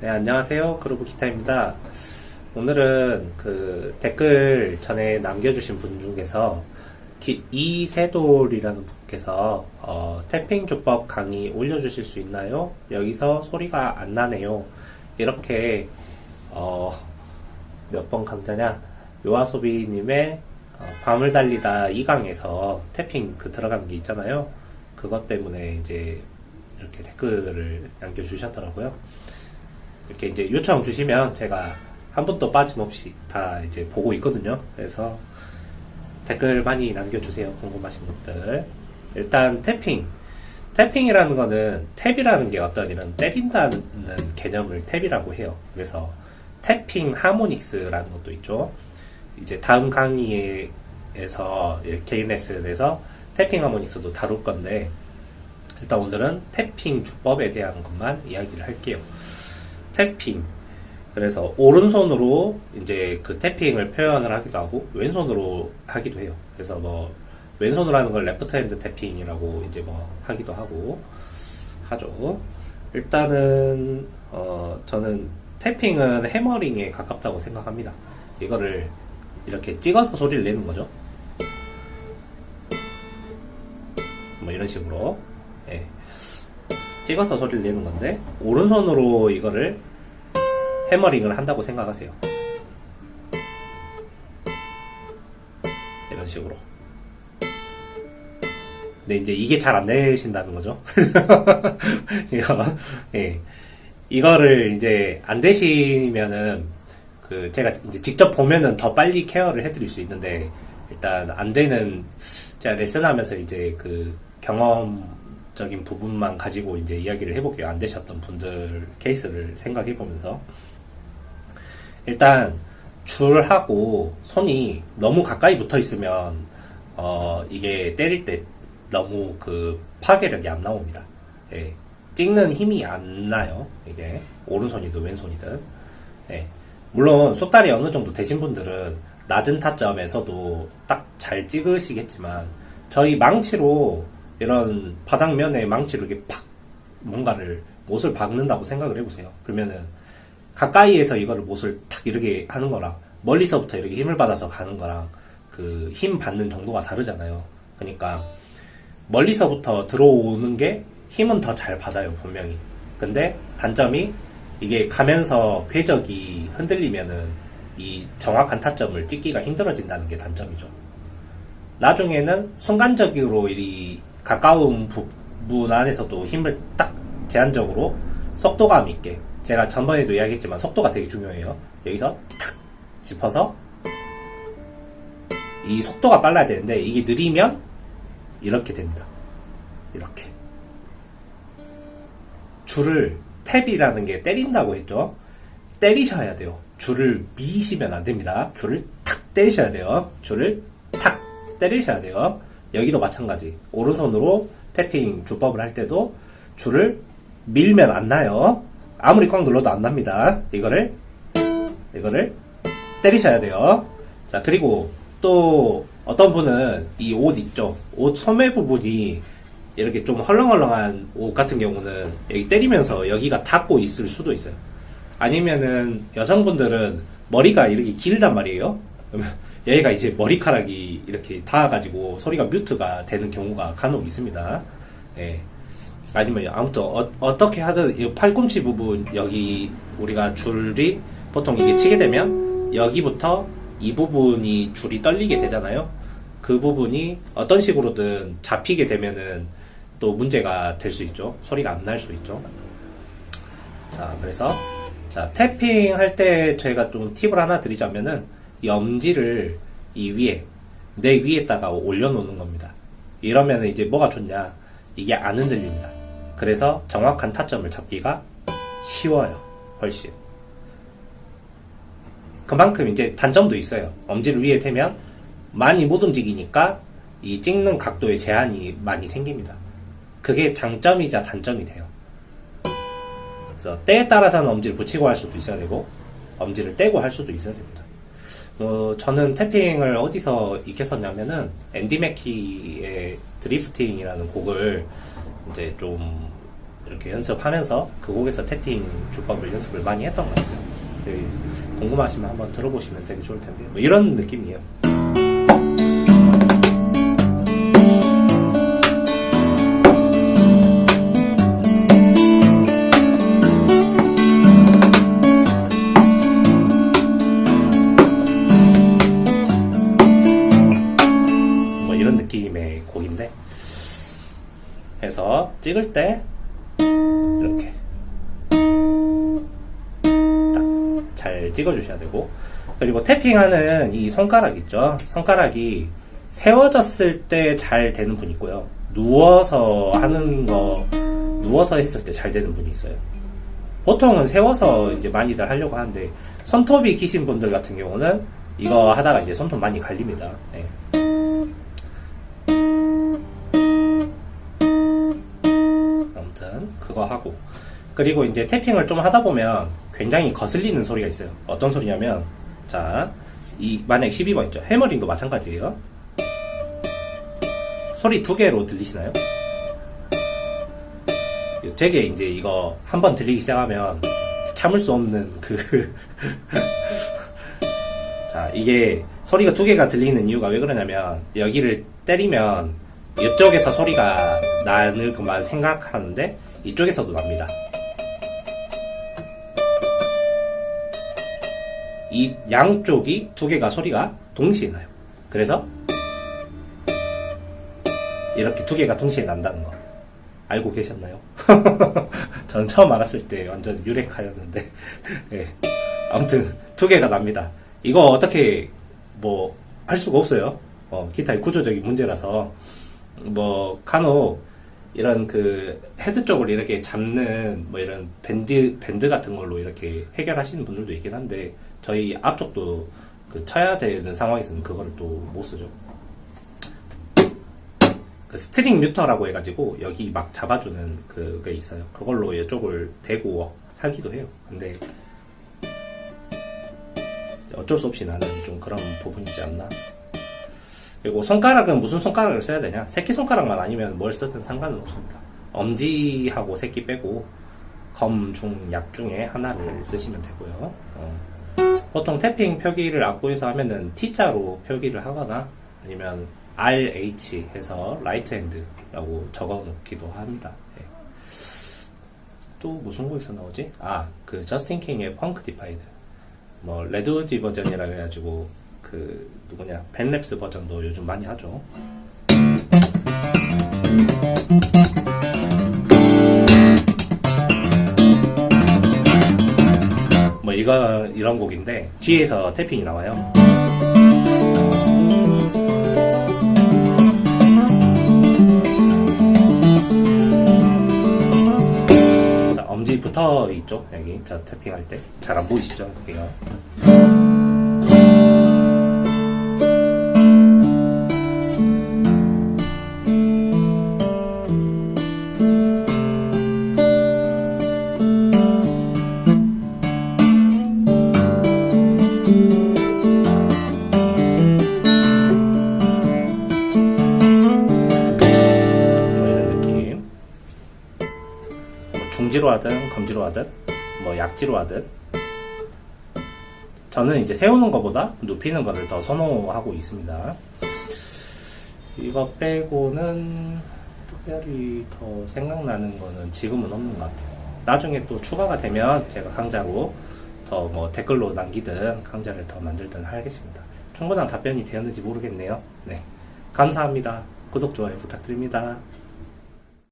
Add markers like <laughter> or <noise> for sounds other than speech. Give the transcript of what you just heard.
네, 안녕하세요. 그루브 기타입니다. 오늘은 그 댓글 전에 남겨주신 분 중에서 기- 이세돌이라는 분께서 어, 태핑 주법 강의 올려주실 수 있나요? 여기서 소리가 안 나네요. 이렇게 어, 몇 번 강좌냐? 요아소비님의 어, 밤을 달리다 2강에서 태핑 그 들어가는 게 있잖아요. 그것 때문에 이제 이렇게 댓글을 남겨주셨더라고요. 이렇게 이제 요청 주시면 제가 한 번도 빠짐없이 다 이제 보고 있거든요. 그래서 댓글 많이 남겨주세요. 궁금하신 분들. 일단 태핑. 태핑이라는 거는 탭이라는 게 어떤 이런 때린다는 개념을 탭이라고 해요. 그래서 태핑 하모닉스라는 것도 있죠. 이제 다음 강의에서 개인 레슨에서 태핑 하모닉스도 다룰 건데 일단 오늘은 태핑 주법에 대한 것만 이야기를 할게요. 태핑. 그래서 오른손으로 이제 그 태핑을 표현을 하기도 하고 왼손으로 하기도 해요. 그래서 뭐 왼손으로 하는 걸 레프트 핸드 태핑이라고 이제 뭐 하기도 하고 하죠. 일단은 어 저는 태핑은 해머링에 가깝다고 생각합니다. 이거를 이렇게 찍어서 소리를 내는 거죠. 뭐 이런 식으로 예. 찍어서 소리를 내는 건데 오른손으로 이거를 해머링을 한다고 생각하세요. 이런 식으로. 근데 이제 이게 잘 안 되신다는 거죠. <laughs> 이거, 예. 이거를 이제 안 되시면은 그 제가 이제 직접 보면은 더 빨리 케어를 해드릴 수 있는데 일단 안 되는 제가 레슨하면서 이제 그 경험 적인 부분만 가지고 이제 이야기를 해볼게요. 안 되셨던 분들 케이스를 생각해 보면서 일단 줄하고 손이 너무 가까이 붙어 있으면 어 이게 때릴 때 너무 그 파괴력이 안 나옵니다. 예. 찍는 힘이 안 나요. 이게 오른손이든 왼손이든. 예. 물론 속달이 어느 정도 되신 분들은 낮은 타점에서도 딱 잘 찍으시겠지만 저희 망치로 이런 바닥면에 망치로 이렇게 팍 뭔가를 못을 박는다고 생각을 해보세요. 그러면은 가까이에서 이거를 못을 탁 이렇게 하는 거랑 멀리서부터 이렇게 힘을 받아서 가는 거랑 그 힘 받는 정도가 다르잖아요. 그러니까 멀리서부터 들어오는 게 힘은 더 잘 받아요, 분명히. 근데 단점이 이게 가면서 궤적이 흔들리면은 이 정확한 타점을 찍기가 힘들어진다는 게 단점이죠. 나중에는 순간적으로 이 가까운 부분 안에서도 힘을 딱 제한적으로 속도감 있게 제가 전번에도 이야기했지만 속도가 되게 중요해요. 여기서 탁 짚어서 이 속도가 빨라야 되는데 이게 느리면 이렇게 됩니다. 이렇게 줄을 탭이라는 게 때린다고 했죠. 때리셔야 돼요. 줄을 미시면 안 됩니다. 줄을 탁 때리셔야 돼요. 줄을 탁 때리셔야 돼요. 여기도 마찬가지. 오른손으로 태핑 주법을 할 때도 줄을 밀면 안 나요. 아무리 꽉 눌러도 안 납니다. 이거를 이거를 때리셔야 돼요. 자 그리고 또 어떤 분은 이 옷 있죠. 옷 소매 부분이 이렇게 좀 헐렁헐렁한 옷 같은 경우는 여기 때리면서 여기가 닿고 있을 수도 있어요. 아니면은 여성분들은 머리가 이렇게 길단 말이에요. 여기가 이제 머리카락이 이렇게 닿아가지고 소리가 뮤트가 되는 경우가 간혹 있습니다. 예. 아니면 아무튼 어, 떻게 하든 이 팔꿈치 부분 여기 우리가 줄이 보통 이게 치게 되면 여기부터 이 부분이 줄이 떨리게 되잖아요. 그 부분이 어떤 식으로든 잡히게 되면은 또 문제가 될 수 있죠. 소리가 안 날 수 있죠. 자, 그래서 자 태핑 할때 저희가 좀 팁을 하나 드리자면은 이 엄지를 이 위에 내 위에다가 올려놓는 겁니다. 이러면 이제 뭐가 좋냐? 이게 안 흔들립니다. 그래서 정확한 타점을 잡기가 쉬워요. 훨씬. 그만큼 이제 단점도 있어요. 엄지를 위에 대면 많이 못 움직이니까 이 찍는 각도에 제한이 많이 생깁니다. 그게 장점이자 단점이 돼요. 그래서 때에 따라서는 엄지를 붙이고 할 수도 있어야 되고 엄지를 떼고 할 수도 있어야 됩니다. 어, 저는 태핑을 어디서 익혔었냐면은 앤디 맥키의 드리프팅이라는 곡을 이제 좀 이렇게 연습하면서 그 곡에서 태핑 주법을 연습을 많이 했던 것 같아요. 네, 궁금하시면 한번 들어보시면 되게 좋을 텐데 뭐 이런 느낌이에요. 찍을 때 이렇게 딱 잘 찍어 주셔야 되고. 그리고 태핑하는 이 손가락 있죠? 손가락이 세워졌을 때 잘 되는 분 있고요. 누워서 하는 거 누워서 했을 때 잘 되는 분이 있어요. 보통은 세워서 이제 많이들 하려고 하는데 손톱이 기신 분들 같은 경우는 이거 하다가 이제 손톱 많이 갈립니다. 네. 그거 하고 그리고 이제 태핑을 좀 하다 보면 굉장히 거슬리는 소리가 있어요. 어떤 소리냐면 자, 이 만약 12번 있죠. 해머링도 마찬가지예요. 소리 두 개로 들리시나요? 되게 이제 이거 한 번 들리기 시작하면 참을 수 없는 그 <laughs> 자, 이게 소리가 두 개가 들리는 이유가 왜 그러냐면 여기를 때리면 이쪽에서 소리가 나는 것만 생각하는데 이쪽에서도 납니다. 이 양쪽이 두 개가 소리가 동시에 나요. 그래서 이렇게 두 개가 동시에 난다는 거 알고 계셨나요? <laughs> 저는 처음 알았을 때 완전 유레카였는데 <laughs> 예. 아무튼 두 개가 납니다. 이거 어떻게 뭐 할 수가 없어요. 어, 기타의 구조적인 문제라서 뭐 간혹 이런 그 헤드 쪽을 이렇게 잡는 뭐 이런 밴드 밴드 같은 걸로 이렇게 해결하시는 분들도 있긴 한데 저희 앞쪽도 그 쳐야 되는 상황에서는 그거를 또 못 쓰죠. 그 스트링 뮤터라고 해가지고 여기 막 잡아주는 그게 있어요. 그걸로 이쪽을 대고 하기도 해요. 근데 어쩔 수 없이 나는 좀 그런 부분이지 않나. 그리고 손가락은 무슨 손가락을 써야 되냐? 새끼 손가락만 아니면 뭘 쓰든 상관은 없습니다. 엄지하고 새끼 빼고 검, 중, 약 중에 하나를 쓰시면 되고요. 어. 보통 태핑 표기를 악보에서 하면은 T자로 표기를 하거나 아니면 RH 해서 라이트 핸드라고 적어 놓기도 합니다. 예. 또 무슨 곡에서 나오지? 아, 그 저스틴 킹의 펑크 디파이드. 뭐 레드우지 버전이라 해가지고 그 누구냐 벤랩스 버전도 요즘 많이 하죠. 뭐 이거 이런 곡인데 뒤에서 태핑이 나와요. 자, 엄지 붙어 있죠 여기 자 태핑할 때 잘 안 보이시죠 여기가 뭐 중지로 하든 검지로 하든 뭐 약지로 하든 저는 이제 세우는 것보다 눕히는 것을 더 선호하고 있습니다. 이거 빼고는 특별히 더 생각나는 거는 지금은 없는 것 같아요. 나중에 또 추가가 되면 제가 강좌로 더 뭐 댓글로 남기든 강좌를 더 만들든 하겠습니다. 충분한 답변이 되었는지 모르겠네요. 네. 감사합니다. 구독, 좋아요 부탁드립니다.